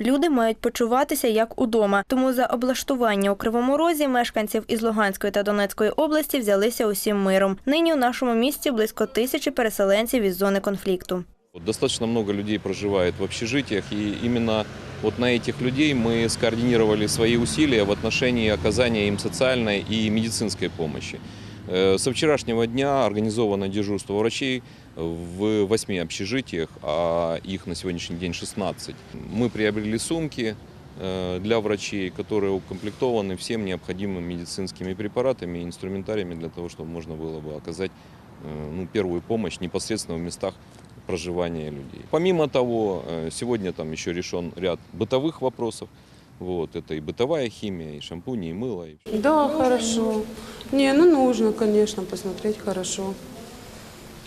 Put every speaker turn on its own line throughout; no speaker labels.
Люди мають почуватися як удома. Тому за облаштування у Кривому Розі мешканців із Луганської та Донецької області взялися усім миром. Нині у нашому місті близько тисячі переселенців із зони конфлікту.
Достаточно много людей проживает в общежитиях, и именно вот на этих людей мы скоординировали свои усилия в отношении оказания им социальной и медицинской помощи. Э, Со вчерашнего дня организовано дежурство врачей в восьми общежитиях, а их на сегодняшний день 16. Мы приобрели сумки э, для врачей, которые укомплектованы всем необходимыми медицинскими препаратами и инструментариями для того, чтобы можно было бы оказать э, ну, первую помощь непосредственно в местах проживания людей. Помимо того, сегодня там еще решен ряд бытовых вопросов. Вот, это и бытовая химия, и шампуни, и мыло. и
Да, хорошо. Не, ну нужно, конечно, посмотреть хорошо.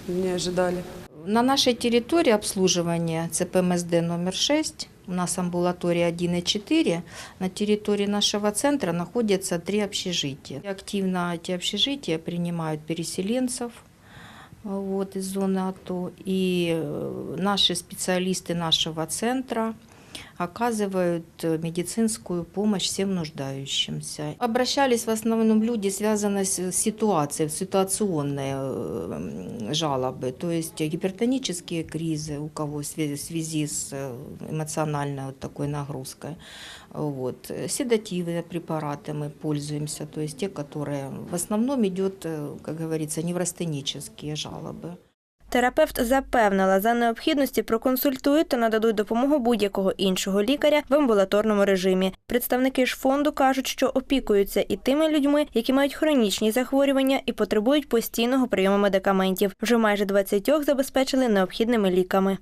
Не ожидали.
На нашей территории обслуживания ЦПМСД номер 6, у нас амбулатория 1 и 4, на территории нашего центра находятся три общежития. Активно эти общежития принимают переселенцев вот, из зоны АТО, и э, наши специалисты нашего центра оказывают э, медицинскую помощь всем нуждающимся. Обращались в основном люди, связанные с ситуацией, ситуационные э, жалобы, то есть гипертонические кризы, у кого в связи, с э, эмоциональной вот такой нагрузкой. Вот. Седативные препараты мы пользуемся, то есть те, которые в основном идет, как говорится, неврастенические жалобы.
Терапевт запевнила, за необхідності проконсультують та нададуть допомогу будь-якого іншого лікаря в амбулаторному режимі. Представники ж фонду кажуть, що опікуються і тими людьми, які мають хронічні захворювання і потребують постійного прийому медикаментів. Вже майже 20 забезпечили необхідними ліками.